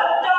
Yeah.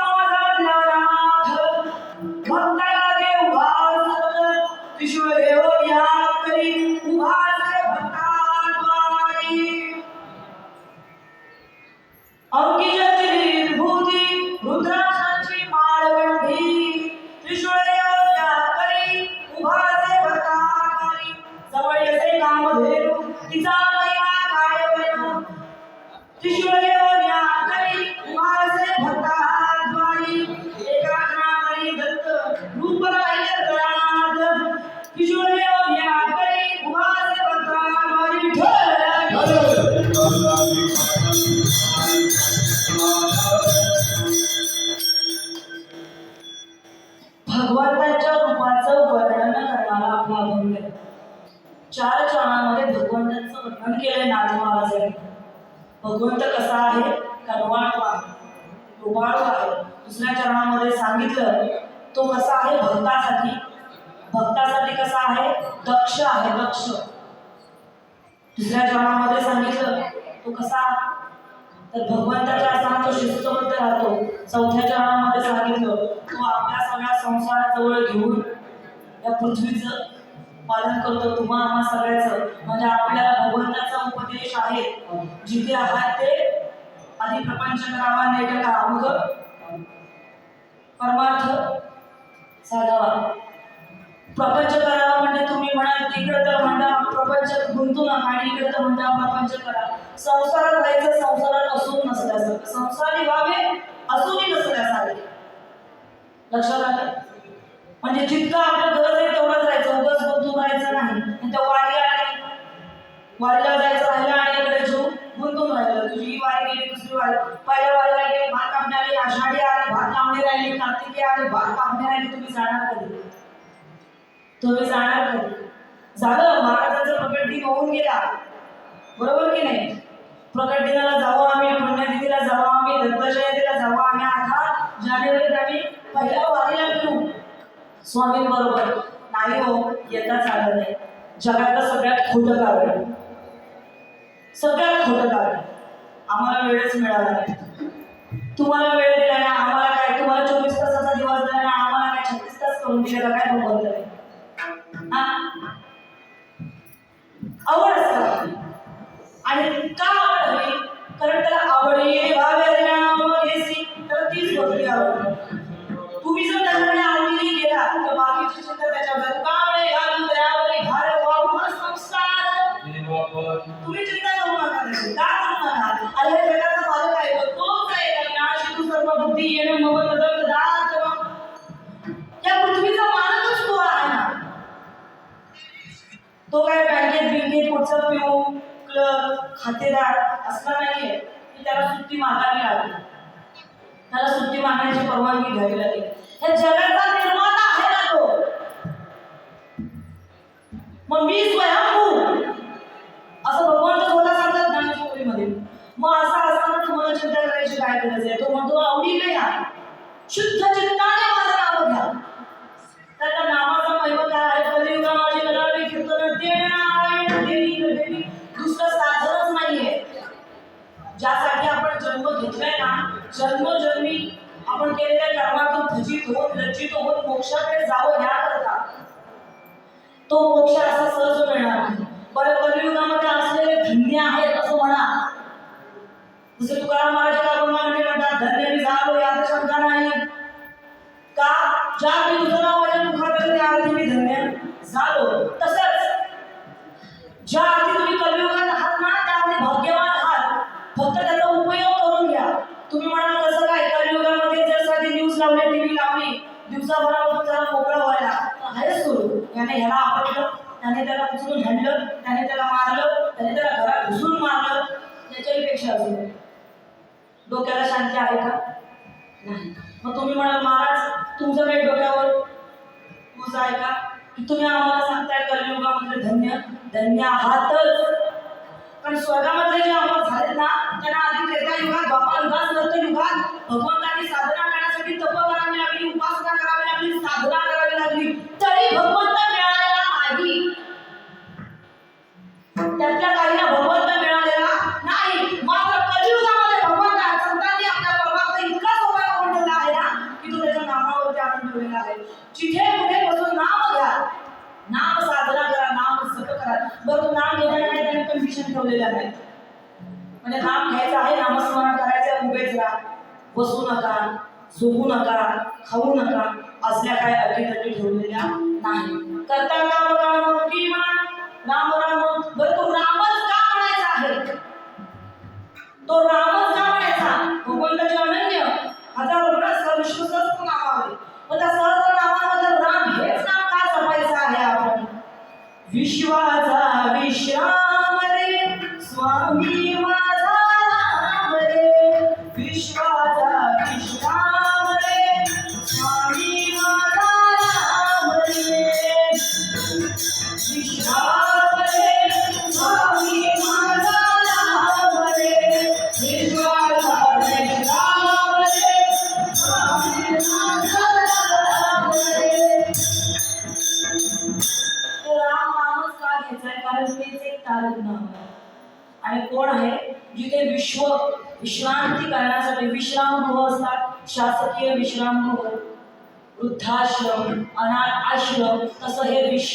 भगवंताच्या रूपाचं वर्णन करणारा आपला अभंग आहे. चार चरणामध्ये भगवंताचं वर्णन केलंय नाथ महाराजांनी. भगवंत कसा आहे? कनवाळू आहे रुबाळू आहे दुसऱ्या चरणामध्ये सांगितलं तो कसा आहे? भक्तासाठी. भक्तासाठी कसा आहे? दक्ष आहे दक्ष. दुसऱ्या चरणामध्ये सांगितलं तो कसा तर भगवंताच्या असताना तो शिस्तबद्ध राहतो चौथ्या चरणामध्ये सांगितलं तो आपल्या सगळ्या संसाराजवळ घेऊन या पृथ्वीचं पालन करतो. तुम्हा आम्हा सगळ्याचं. म्हणजे आपल्याला भगवंताचा उपदेश आहे. जिथे आहात ते आधी प्रपंच करावा नाही का मग परमार्थ साधावा. प्रपंच करावा म्हणजे तुम्ही म्हणाल तिकडं तर म्हणता प्रपंच गुंतू नका आणि इकडं तर म्हणता प्रपंच करा. संसारात जायचं लक्षात आलं म्हणजे जितकं आपलं गरज आहे तेवढंच राहायचं. उगाच गुंतून राहायचं नाही. आणि त्या वारी आली वारीला जायचं राहिलं आणि इकडे गुंतून राहिलं. तुझी ही वारी गेली दुसरी वारी. पहिल्या वारीला गेली भात कापण्याला आषाढी आली भात लावणी राहिली कार्तिकी आली भात कापणी राहिली तुम्ही जाणार कधी? तुम्ही जाणार कधी? झालं. महाराजांचा प्रकट दिन होऊन गेला. बरोबर की नाही? प्रकट दिनाला जाऊ आम्ही पुण्यतिथीला जाऊ आम्ही दत्त जयंतीला जाऊ आम्ही. आता जानेवारीत आम्ही पहिल्या वारीला फिरू स्वामी बरोबर नाही हो येता आलं नाही. जगातलं सगळ्यात खोटं कारण. सगळ्यात खोटं कारण. आम्हाला वेळच मिळाला नाही. तुम्हाला वेळ दिला नाही आम्हाला काय तुम्हाला चोवीस तासाचा दिवस दिला नाही आम्हाला काय छत्तीस तास करून दिलेला काय भगवंत नाही. क्लब खातेदार असला नाहीये की त्याला सुट्टी मागावी लागली. त्याला सुट्टी मागण्याची परवानगी घ्यावी लागेल. हे जगाचा निर्माता आहे ना तो. मग मी स्वयंभू. असं भगवंत स्वतः सांगतात ज्ञानेश्वरीमध्ये मग असं असताना तुम्हाला चिंता करायची काय गरज आहे? तो म्हणतो आवडीने या शुद्ध चित्ताने माझं नाव घ्या. त्याला नामाचा महिमा काय आहे? कलियुगा माझी कलावी कीर्तन देणार देवी दुसरं साधनच ज्यासाठी आपण जन्म घेतलाय ना जन्मजन्मी आपण केलेल्या कर्मातून भजित होऊन लज्जित होऊन मोक्षाकडे जावं याकरता तो मोक्ष असा सहज मिळणार नाही. बरं कलियुगामध्ये असलेले धन्य आहेत असं म्हणा. जसे तुकाराम महाराज म्हणतात धन्य मी झालो यात शंका नाही. का? ज्या मी माझ्या मुखात त्या अर्थी मी धन्य झालो. तसंच ज्या याने ह्याला आपटलं त्याने त्याला उचलून हाणलं त्याने त्याला मारलं त्याने त्याला घरात घुसून मारलं त्याच्याही पेक्षा अजून डोक्याला शांती आहे का? नाही. मग तुम्ही म्हणाल महाराज तुमचं काही डोक्यावर तुझं आहे का? की तुम्ही आम्हाला सांगताय कलियुगामध्ये धन्य धन्य आहातच. पण स्वर्गामध्ये जे अमर झालेत ना त्यांना आधी त्रेता युगात बापा युगात नंतर युगात भगवंताची साधना करण्यासाठी तप करावी लागली उपासना करावी लागली साधना करावी लागली. तरी भगवंत मिळालेला नाही. त्यातल्या काहींना भगवंत मिळालेला नाही. मात्र कलियुगामध्ये भगवंत संतांनी आपल्या परमात्मा इतका सोपा करून ठेवला आहे ना की तो त्याच्या नामावरती आणून ठेवलेला आहे. जिथे कुठे बसून नाम घ्या. नाम साधना करा नाम जप करा. बरं नाम घेण्या कन्फ्युजन ठेवलेलं आहे. म्हणजे नाम घ्यायचं आहे नामस्मरण करायचं उभेच राहा बसू नका झोपू नका खाऊ नका असल्या काय अटीतटी ठेवलेल्या नाही. करता राम की म्हणा राम राम बरं तो रामच का म्हणायचा आहे? तो रामच का म्हणायचा? भगवंताचे अनन्य हजार वर्ष विश्वसहस्त्र नाव आहे पण त्या सहस्त्र नामामध्ये राम हेच नाम का जपायचं आहे आपण? विश्वाचा विश्राम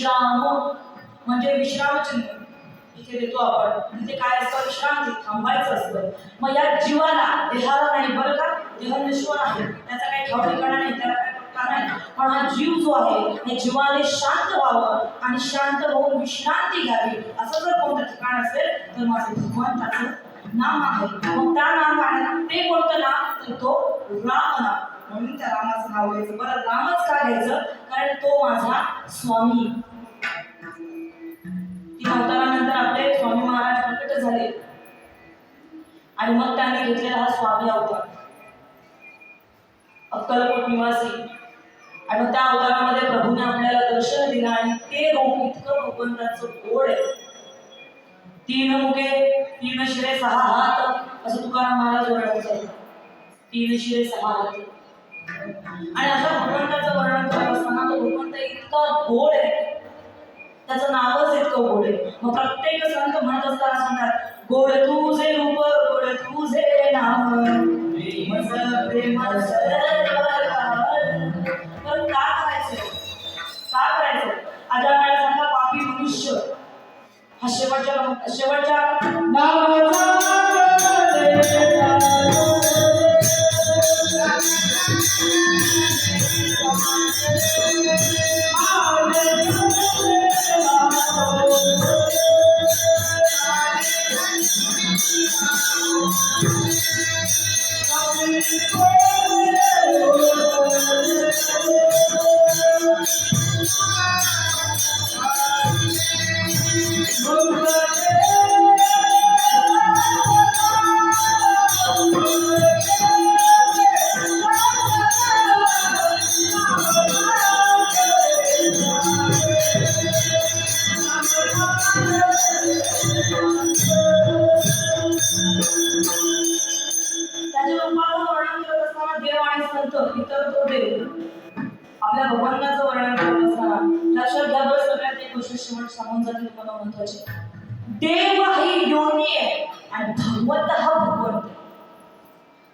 विश्राम. म्हणजे विश्रामचिन्ह. इथे देतो आपण. इथे काय असतं? विश्रांती थांबायचं असतं. मग या जीवाला देहाला नाही बरं का? देह नश्वर आहे. त्याचा काही ठाव ठिकाणा नाही त्याला काही पत्ता नाही. पण हा जीव जो आहे या जीवाने शांत व्हावं आणि शांत होऊन विश्रांती घ्यावी. असं जर कोणतं ठिकाण असेल तर माझं भगवंताचं नाम आहे. मग त्या नाम आहे ते कोणतं नाम? तर तो राम नाम म्हणून त्या रामाचं नाव घ्यायचं. बरं रामच का घ्यायचं? कारण तो माझा स्वामी. तीन अवतारानंतर आपले स्वामी महाराज प्रकट झाले. आणि मग त्यांनी घेतलेला हा स्वामी अवतार. अक्कलकोट निवासी. आणि त्या अवतारामध्ये प्रभूने आपल्याला दर्शन दिलं आणि ते रूप इतकं भगवंताचं गोड आहे. तीन मुखे तीन शिरे सहा हात असं तुकाराम महाराज वर्णन तीन शिरे सहा हात. आणि असं भगवंताचं वर्णन करत असताना तो गोड आहे मग प्रत्येक संत म्हणत असताना सांगतात गोड तुझे रूप गोड तुझे नाम. प्रेमच प्रेम पण का करायचं? का करायचं? आता वेळा सांगा पापी मनुष्य. हा शेवटच्या शेवटच्या Thank you.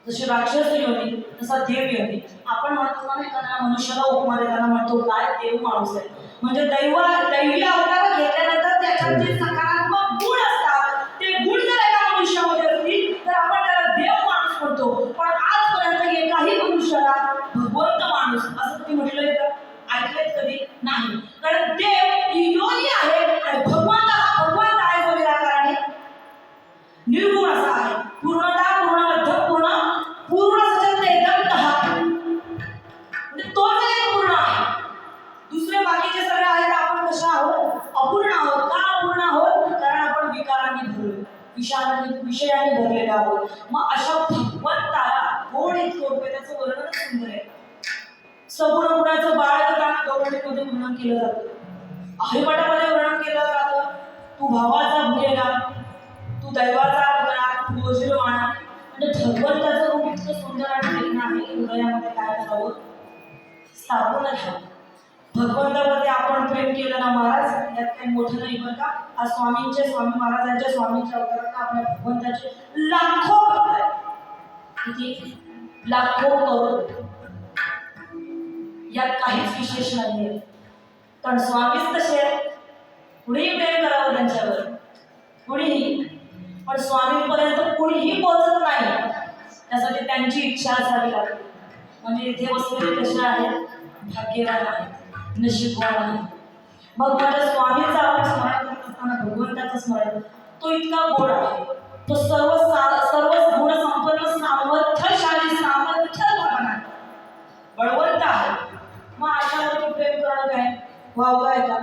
जशी राक्षस योनी तसा देव योनी आपण म्हणतो ना एखाद्या मनुष्याला उपमा देताना म्हणतो काय देव माणूस आहे? म्हणजे दैव दैवी अवतार घेतल्यानंतर त्याच्यात जे सकारात्मक गुण असतात ते गुण जर एका मनुष्यामध्ये असतील तर आपण त्याला देव माणूस म्हणतो. पण आजपर्यंत एकाही मनुष्याला भगवंत माणूस असं तुम्ही म्हटलंय का? ऐकलेत कधी? नाही. कारण देव ही योनी आहे आणि भगवंत हा भगवंत आहे जो निराकार निर्गुण असा आहे. पूर्ण विषाणू विषयाने भरलेला आहोत. मग अशा भगवंताला गोड इतकं रूप त्याचं वर्णनच सुंदर आहे. सगुण गुणाचं बाळ तर त्यांना गौरवणीमध्ये वर्णन केलं जातं. हरिपाठामध्ये वर्णन केलं जातं. तू भावाचा भुलेला तू दैवाचा भुला तू आणा म्हणजे भगवंताचं रूप इतकं सुंदर आणि देखणं आहे हृदयामध्ये काय करावं? स्थापन घ्यावं भगवंतावरती आपण प्रेम केलं ना महाराज यात काही मोठं नाही बरं का? आज स्वामींचे स्वामी महाराजांच्या स्वामींच्या अवतारात आपल्या भगवंताचे लाखो भक्त किती? लाखो करोड. यात काहीच विशेष नाहीये. कारण स्वामीच तसे आहेत. कुणीही प्रेम करावं त्यांच्यावर. कुणीही. पण स्वामींपर्यंत कुणीही पोहोचत नाही. त्यासाठी त्यांची इच्छा असावी लागते. म्हणजे इथे बसलेले कसे आहेत? भाग्यवान आहेत. नशीबवान मग माझ्या स्वामीचा आपण स्मरण करत असताना भगवंताचं स्मरण तो इतका गोड आहे. तो सर्व सा- सर्व गुण संपन्न सामर्थ्यशाली सामर्थ्यवान आहे. बळवंत आहे. मग अशावरती प्रेम करणं काय वाव काय का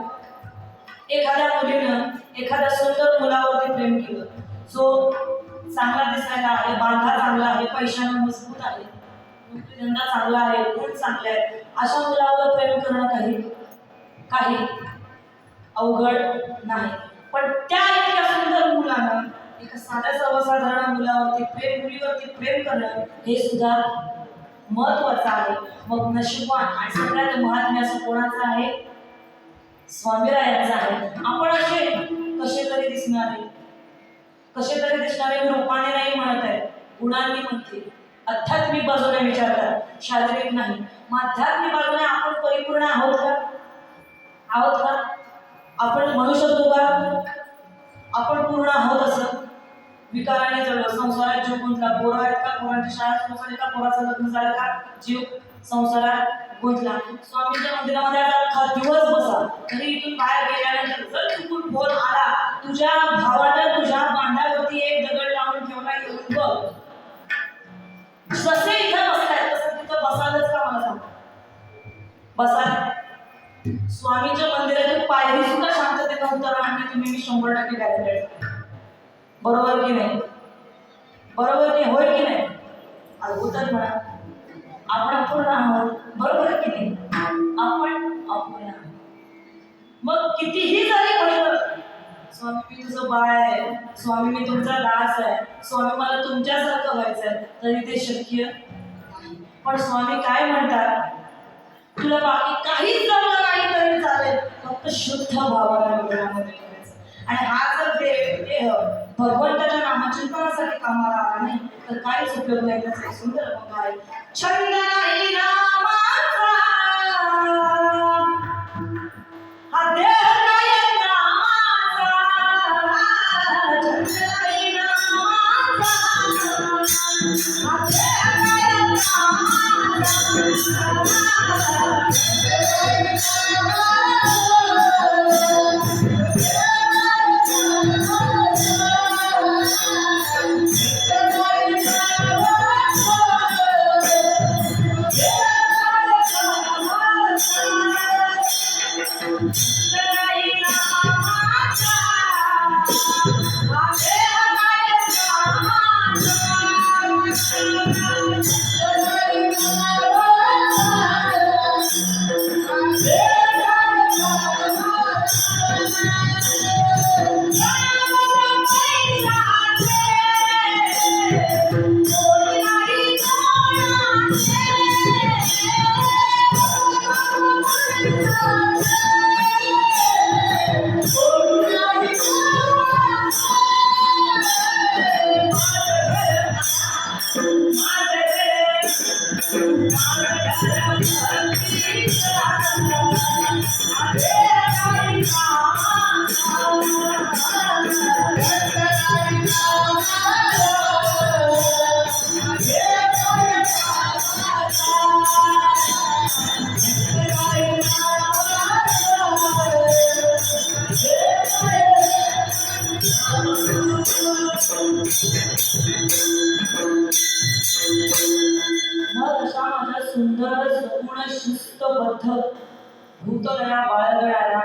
एखाद्या मुलीनं एखाद्या सुंदर मुलावरती प्रेम केलं. जो चांगला दिसायला आहे बांधा चांगला आहे पैशानं मजबूत आहे. नोकरीधंदा चांगला आहे गुण चांगले आहेत अशा मुलावर प्रेम करणं काही काही अवघड नाही. पण त्या इतक्या सुंदर मुलांना एका साध्या सर्वसाधारण मुलावरती प्रेम मुलीवरती प्रेम करणं हे सुद्धा महत्वाचं आहे. मग नशिबवान आणि सगळ्यात महात्म्य असं कोणाचं आहे? स्वामीरायांचं आहे. आपण असे कसे तरी दिसणारे कसे तरी दिसणारे रूपाने नाही म्हणत आहे. गुणांनी म्हणते. आध्यात्मिक बाजूने विचारतात शारीरिक नाही. मग आध्यात्मिक बाजूने आपण परिपूर्ण आहोत का? आहोत का? आपण म्हणू शकतो का? आपण पूर्ण आहोत असं. विकाराने जळलं संसारात जीव गुंतला पोरं आहेत का? पोरांची शाळा सुरू झाली का? पोराचं लग्न झालं का? जीव संसारात गुंतला. स्वामीच्या मंदिरामध्ये आता अख्खा दिवस बसा. तरी इथून बाहेर गेल्यानंतर जर चुकून फोन आला तुझ्या भावानं तुझ्या बांधावरती एक दगड लावून ठेवला येऊन बघ जसे इथं बसलाय तसं तिथं बसायलाच का मला सांग? बसा स्वामीच्या मंदिरातून पायरी सुद्धा शांततेनं उत्तर आणणे तुम्ही मी शंभर टक्के गॅरंटेड बरोबर की नाही? बरोबर की होय की नाही? अद्भुतच म्हणा. आपण अपूर्ण आहोत. बरोबर की नाही? आपण अपूर्ण आहोत. मग कितीही जरी गोष्ट स्वामी मी तुझं बाळ आहे. स्वामी मी तुमचा दास आहे. स्वामी मला तुमच्यासारखं व्हायचं आहे तरी ते शक्य? पण स्वामी काय म्हणतात? तुला बाकी काहीच जमलं नाही तरी चालेल. फक्त शुद्ध भावाला हृदयामध्ये ठेवायचं आणि हा जर देव देह भगवंताच्या नामचिंतनासाठी कामाला आला नाही तर काहीच उपयोग नाही. त्याचा सुंदर पंग आहे. छंद नाही ना नाही मग भूतलया बाळगणाऱ्या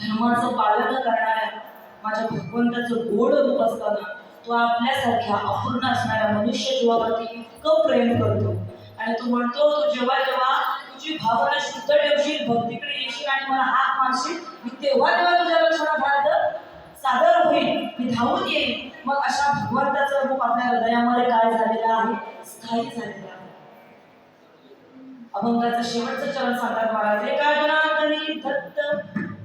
धर्माचं पालन करणाऱ्या माझ्या भगवंताचं गोड रूप असताना तो आपल्यासारख्या अपूर्ण असणाऱ्या मनुष्य जीवावरती इतकं प्रेम करतो. आणि तो म्हणतो तो जेव्हा जेव्हा तुझी भावना शुद्ध ठेवशील भक्तीकडे येशील आणि मला हात मारशील मी तेव्हा तेव्हा तुझ्या लक्षणात सादर होईल मी धावून येईल मग अशा भगवंताचं रूप आपल्या हृदयामध्ये काय झालेलं आहे? स्थायी झालेलं आहे. अभंगाचं शेवटचं चरण सांगतात महाराज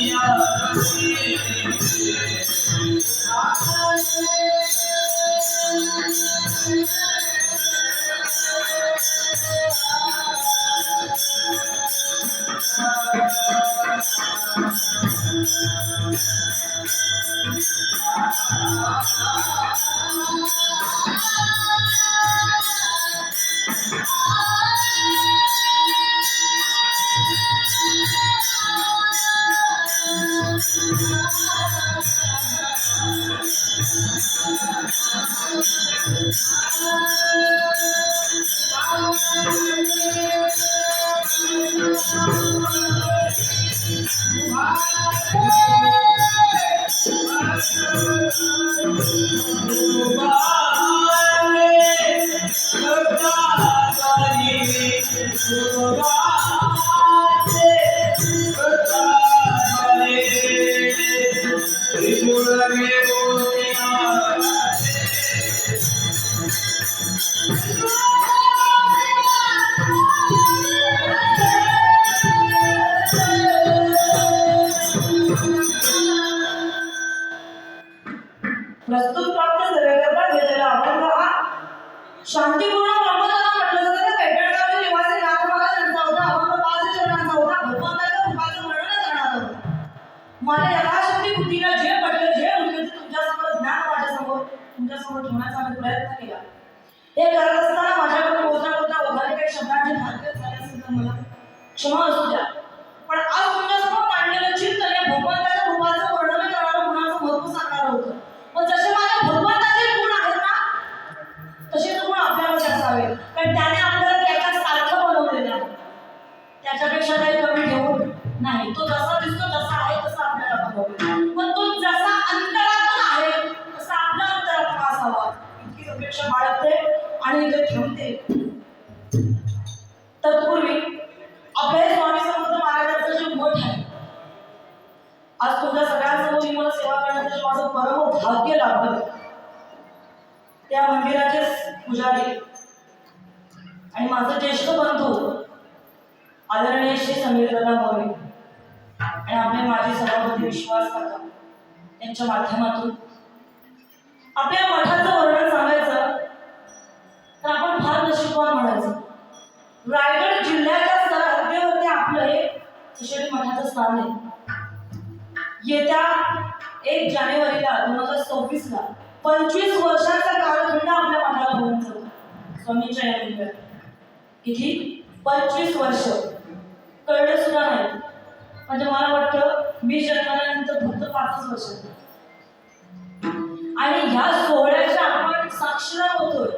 Yeah. Oh, प्रयत्न केला हे करत असताना माझ्याकडे बोलता बोलता वगैरे काही शब्दांचे धारकत झाले असेल तर मला क्षमा असू द्या पण आज तुमच्यासमोर मांडलेलं पुजारी आणि माझं ज्येष्ठ बंधू आदरणीय श्री समीर दादा आणि आपले माजी सभापती विश्वास काका यांच्या माध्यमातून. आपल्या मठाचं वर्णन सांगायचं तर आपण फार नशीबवान म्हणायचं. रायगड जिल्ह्याच्या सरहद्दीवरती आपलं हे किशोरी मठाचं स्थान आहे. येत्या एक जानेवारीला दोन हजार सव्वीसला पंचवीस वर्षाचा कालखंड आपल्या मठाला होऊन जातो स्वामींच्या या किती पंचवीस वर्ष. कळलं सुद्धा नाही. म्हणजे मला वाटतं मी जन्माल्यानंतर फक्त पाचच वर्ष. आणि ह्या सोहळ्याच्या आपण साक्षीदार होतोय.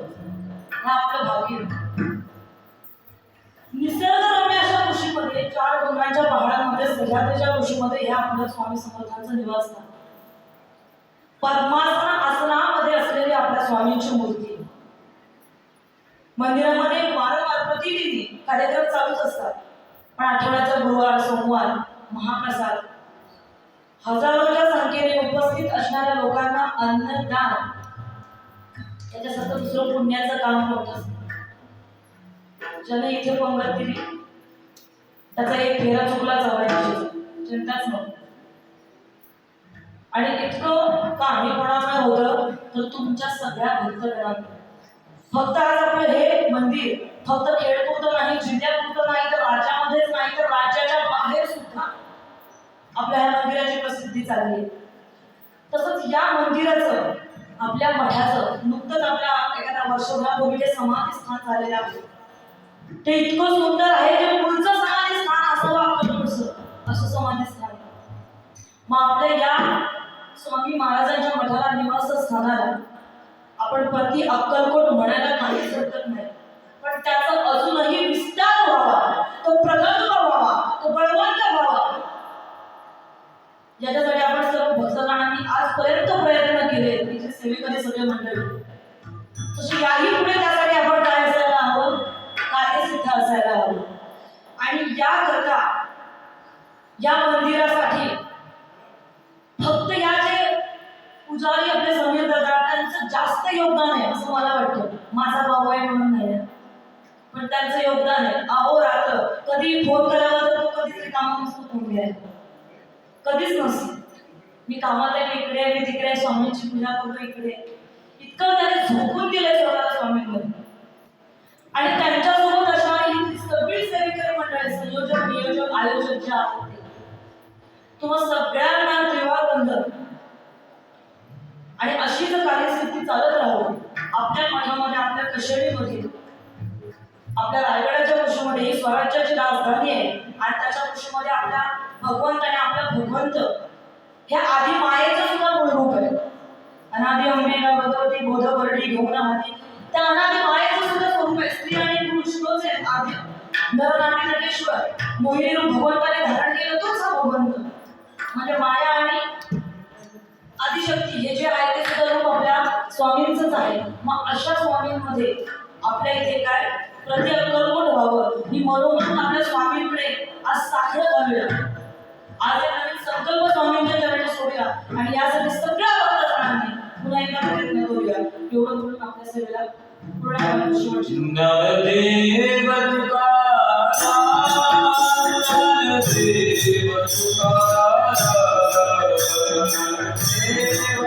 हा आपलं भाग्य निसर्गरम्य अशा ऋषीमध्ये चार गुणांच्या पहाडांमध्ये सह्याद्रीच्या ऋषीमध्ये हे आपलं स्वामी समर्थांचं निवासस्थान पद्मासन आसनामध्ये असलेली आपल्या स्वामींची मूर्ती. मंदिरामध्ये वारंवार प्रतिनिधी कार्यक्रम चालूच असतात. पण आठवड्याचा गुरुवार सोमवार महाप्रसाद. हजारोच्या संख्येने उपस्थित असणाऱ्या लोकांना अन्नदान. त्याच्यासारखं दुसरं पुण्याचं काम होत असतं. ज्याने इथे पंगत दिली त्याचा एक फेरा चुकला चौऱ्याऐंशी चिंताच नव्हती. आणि इतकं काम हे कोणामुळे होतं तर तुमच्या सगळ्या भक्तगणांना फक्त आज आपलं हे मंदिर. फक्त खेडपुरतं नाही जिल्ह्यापुरतं नाही तर राज्यामध्येच नाही तर राज्याच्या बाहेर सुद्धा आपल्या ह्या मंदिराची प्रसिद्धी चालली आहे. तसंच या मंदिराचं आपल्या मठाचं नुकतंच आपल्या एखाद्या वर्षभरापूर्वी जे समाधी स्थान झालेलं आहे. ते इतकं सुंदर आहे जे पुढचं समाधी स्थान असावं आपलं पुढचं असं समाधी स्थान मग आपल्या या स्वामी महाराजांच्या मठाला निवासस्थानाला आपण पती अक्कलकोट म्हणायला काही शकत नाही. पण त्याचं कधी फोन करावा तर तो कधीच कामा नसतो फोन घ्यायला कधीच नसतो. मी कामात आहे इकडे मी तिकडे स्वामींची पूजा करतो इकडे इतकं त्याने झोकून दिलंय स्वतःला स्वामींवर. आणि त्यांच्यासोबत अशा ही सगळी सेवेकरी मंडळी संयोजक नियोजक आयोजक जे आहेत तुम्हा सगळ्यांना त्रिवार बंधन आणि अशी जर कार्यस्थिती चालत राहू. आपल्या मठामध्ये आपल्या कशेळीमध्ये आपल्या रायगडाच्या कृषीमध्ये ही स्वराज्याची राजधानी आहे. आणि त्याच्या कृषीमध्ये आपल्या भगवंत आणि आपला भगवंत हे आधी मायेचं सुद्धा मूळरूप आहे. अनादी अंबेला भगवती बोधवर्डी घेऊन आधी. त्या अनादी मायेचं सुद्धा स्वरूप आहे. स्त्री आणि पुरुष तोच आहे आधी. आणि नटेश्वर मोहिनी भगवंताने धारण केलं तोच हा भगवंत. म्हणजे माया आणि आदिशक्ती हे जे आहे ते सुद्धा रूप आपल्या स्वामींचंच आहे. मग अशा स्वामींमध्ये आपल्या इथे काय प्रति अक्कलकोट व्हावं ही मनोमन आपल्या स्वामींकडे आज साखर घालूया आज या नवीन संकल्प स्वामींच्या चरणी सोडूया आणि यासाठी सगळ्या भक्तजणांनी पुन्हा एकदा प्रयत्न करूया एवढं म्हणून आपल्या सेवेला पूर्ण करायला शेवटची ज्ञानदेव तुकाराम देव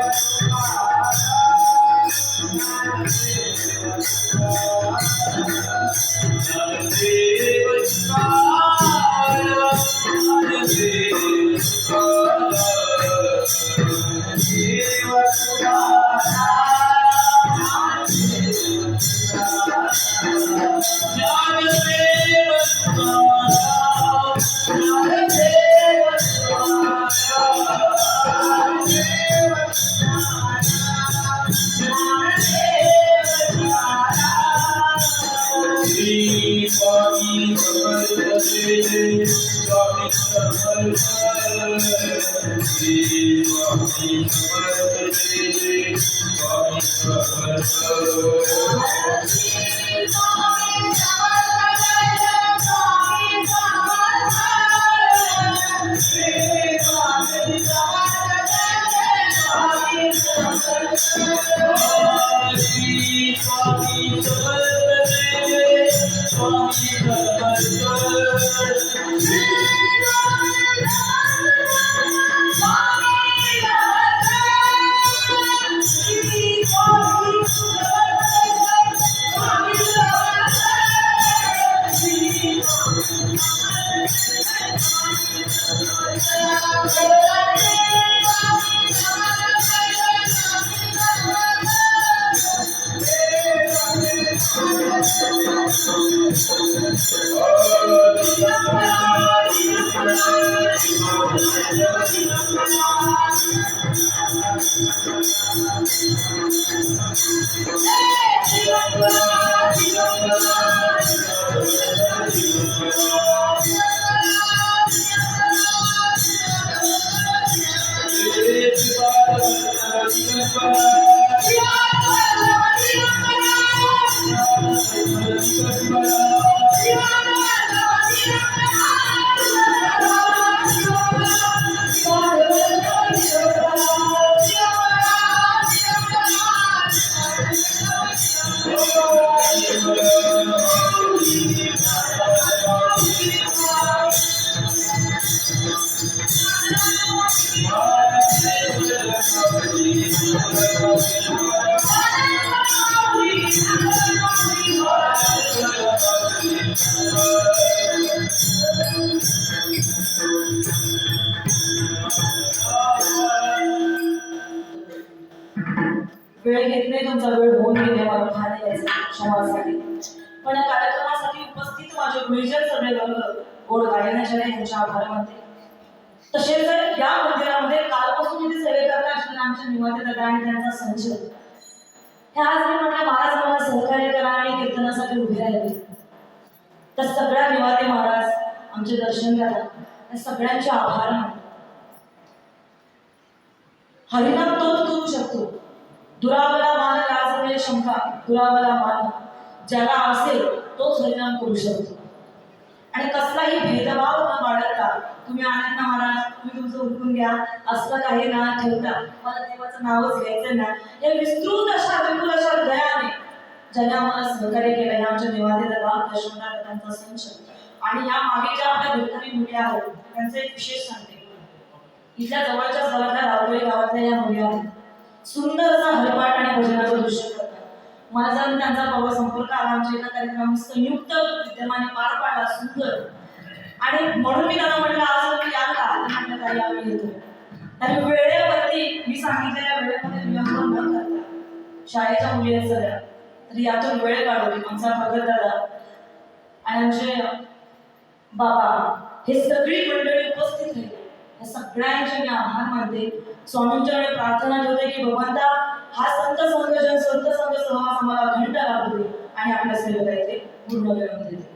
वेळ घेत तुमचा वेळ होऊन गेले मला खाणे यायचं क्षमासाठी पण या कार्यक्रमासाठी उपस्थित माझे गुरुजन सगळे वर्ग गोड गायनाच्या यांच्या आभार मानते. तसेच जर या मंदिरामध्ये कालपासून इथे सेवे सेवेकरता असलेल्या आमच्या निवाते दादा आणि त्यांचा संच. ह्या आज मी म्हटलं महाराज मला सहकार्य करा आणि कीर्तनासाठी उभे राहिले. तर सगळ्या निवाते महाराज आमचे दर्शन करा त्या सगळ्यांचे आभार मानते. हरिनाम तोच करू शकतो. दुरावला मान लाजवे शंका दुरावला मान ज्याला असेल तोच हरिनाम करू शकतो. आणि कसलाही भेदभाव न बाळगता तुम्ही आनंद महाराज तुम्ही तुमचं उठून घ्या असलं काही ना ठेवता. मला देवाचं नावच घ्यायचं ना या विस्तृत अशा विपुल अशा दयाने ज्याने आम्हाला सहकार्य केलं हे आमच्या निवाते दादा दशवणार त्यांचा संच आणि या मागे ज्या आपल्या भिकारी मुली आहेत त्यांचं एक विशेष सांगते. इथल्या जवळच्या जवळच्या रावतळी गावातल्या या मुली आहेत. सुंदर असा हरिपाठ आणि भजनाचं दृश्य करतात. मला त्यांचा परवा संपर्क आला आमच्या एका कार्यक्रम संयुक्त विद्यमाने पार पाडला सुंदर. आणि म्हणून मी त्यांना म्हटलं आज तुम्ही याल का तर म्हटलं ताई आम्ही येतो. आणि वेळेवरती मी सांगितलेल्या वेळेमध्ये विलंब न करता. शाळेच्या मुली आहेत सगळ्या. तर यातून वेळ काढवली आमचा भगत दादा आणि आमचे बाबा हे सगळी मंडळी उपस्थित राहिली. या सगळ्यांचे मी आभार मानते. स्वामींच्याकडे प्रार्थना ठेवते की भगवंता हा संत संघजन संत संघ सहवास आम्हाला घंट लागू दे आणि आपल्या सेवेला येते पूर्ण वेळ देते